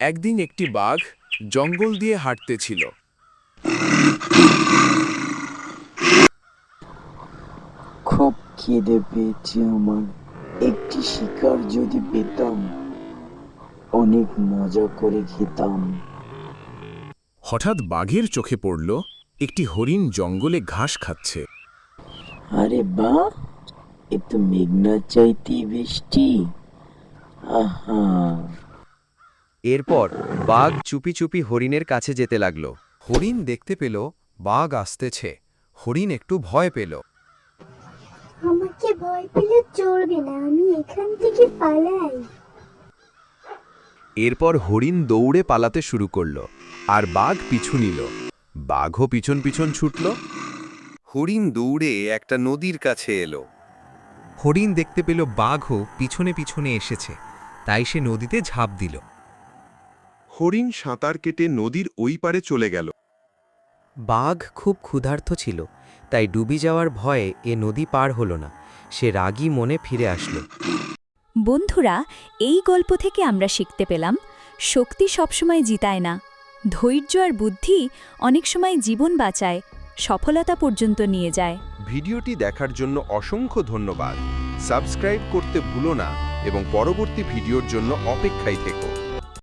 একদিন একটি বাঘ জঙ্গল দিয়ে হাঁটতেছিল খুব খিদে পেয়েছে আমার। একটি শিকার যদি পেতাম অনেক মজা করে খেতাম। হঠাৎ বাঘের চোখে পড়ল একটি হরিণ জঙ্গলে ঘাস খাচ্ছে। আরে বা এ তো মেঘনার চাইতে বৃষ্টি। আহা। এরপর বাঘ চুপি চুপি হরিণের কাছে যেতে লাগল। হরিণ দেখতে পেল বাঘ আসতেছে। হরিণ একটু ভয় পেল। আমাকে ভয় পেলে চলবে না আমি এখান থেকে পালাই। এরপর হরিণ দৌড়ে পালাতে শুরু করল আর বাঘ পিছু নিল। বাঘও পিছন পিছন ছুটল। হরিণ দৌড়ে একটা নদীর কাছে এলো। হরিণ দেখতে পেল বাঘও পিছনে পিছনে এসেছে তাই সে নদীতে ঝাঁপ দিল। হরিণ সাঁতার কেটে নদীর ওই পারে চলে গেল। বাঘ খুব ক্ষুধার্ত ছিল তাই ডুবি যাওয়ার ভয়ে এ নদী পার হলো না। সে রাগী মনে ফিরে আসলো। বন্ধুরা এই গল্প থেকে আমরা শিখতে পেলাম শক্তি সবসময় জিতায় না ধৈর্য আর বুদ্ধি অনেক সময় জীবন বাঁচায় সফলতা পর্যন্ত নিয়ে যায়। ভিডিওটি দেখার জন্য অসংখ্য ধন্যবাদ। সাবস্ক্রাইব করতে ভুলো না এবং পরবর্তী ভিডিওর জন্য অপেক্ষায় থেকো।